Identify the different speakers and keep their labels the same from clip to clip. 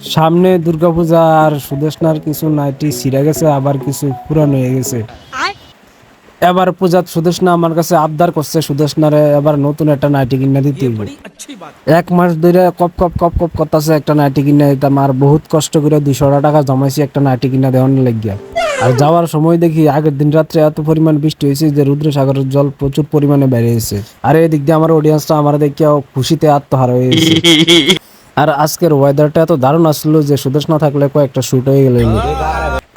Speaker 1: সামনে দুর্গাপূজা আর সুদেশনার কিছু নাইটি ছিঁড়ে গেছে আবার কিছু পুরানো হয়ে গেছে। এবার পূজাত সুদেশনা আমার কাছে আবদার করছে সুদেশনারে এবার নতুন একটা নাইটি কিনে দিতে। এক মাস ধরে কপ কপ কপ কপ করতেছে একটা নাইটি কিনে দিতাম আর বহুত কষ্ট করে দুইশো টাকা জমাইছি একটা নাইটি কিনে দেওয়ার লাগিয়া। আর যাওয়ার সময় দেখি আগের দিন রাত্রে এত পরিমাণ বৃষ্টি হয়েছে যে রুদ্রসাগরের জল প্রচুর পরিমাণে বেড়ে গেছে। আর এদিক দিয়ে আমার অডিয়েন্সটা আমার দেখিয়া খুশিতে আত্মহারা হয়ে গেছে। আর আজকের ওয়েদারটা এত দারুণ আসলো যে সুদেশ না থাকলে কয়েকটা শুট হয়ে গেল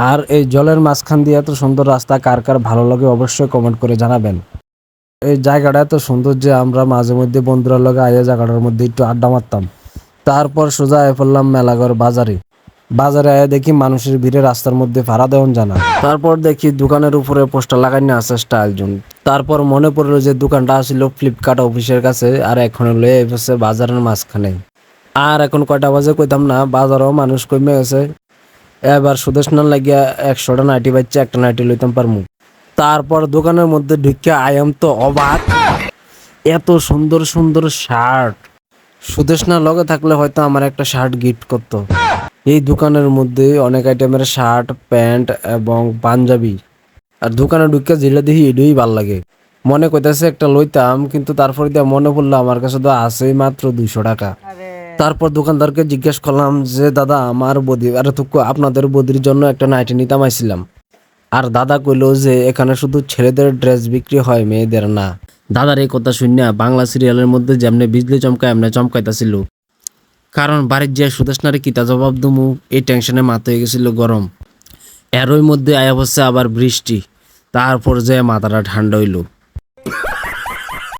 Speaker 1: আর এই জলের মাঝখান দিয়ে এত সুন্দর রাস্তা, কার কার ভালো লাগে অবশ্যই কমেন্ট করে জানাবেন। এই জায়গাটা এত সুন্দর যে আমরা মাঝে মধ্যে বন্ধুরা লগে আইয়া জায়গাটার মধ্যে একটু আড্ডা মারতাম। তারপর সোজা আয় পড়লাম মেলাঘর বাজারে। বাজারে আয়া দেখি মানুষের ভিড়ে রাস্তার মধ্যে ভাড়া দেওয়ান জানা তারপর দেখি দোকানের উপরে পোস্টার লাগাই না আছে স্টাইল জোন। তারপর মনে পড়ল যে দোকানটা আসছিল ফ্লিপকার্ট অফিসের কাছে আর এখন এই হচ্ছে বাজারের মাঝখানে। আর এখন কয়টা বাজে কইতাম না, বাজারও মানুষ কমে গেছে। এবার সুদেশ না লাগিয়া একশোটা নাইটি বাচ্চা একটা নাইটি লইতাম পারমু তারপর দোকানের মধ্যে ঢুকিয়া আয়াম তো অবাক। এত সুন্দর সুন্দর শার্ট। সুদেশ না লগে থাকলে হয়তো আমার একটা শার্ট গিফট করতো। এই দোকানের মধ্যে অনেক আইটেমের শার্ট, প্যান্ট এবং পাঞ্জাবি। আর দোকানে ঢুকিয়া যেটা দেখি এটাই ভালো লাগে। মনে কইতাছে একটা লইতাম, কিন্তু তারপর দিয়ে মনে পড়ল আমার কাছে তো আছেই মাত্র দুইশো টাকা। তারপর দোকানদারকে জিজ্ঞেস করলাম যে, দাদা, আমার বদি আরে, তো আপনাদের বদির জন্য একটা নাইটি নিতাম আইছিলাম। আর দাদা কইলো যে, এখানে শুধু ছেলেদের ড্রেস বিক্রি হয়, মেয়েদের না। দাদার এই কথা শুনিয়া বাংলা সিরিয়ালের মধ্যে যেমনি বিজলি চমকা এমনি চমকাইতাছিল। কারণ বাড়ির যে সুদেশনারে কিতা জবাব দুমু, এই টেনশনে মাথা হয়ে গেছিল গরম। এরই মধ্যে আয়া হচ্ছে আবার বৃষ্টি। তারপর যে মাথাটা ঠান্ডা হইল।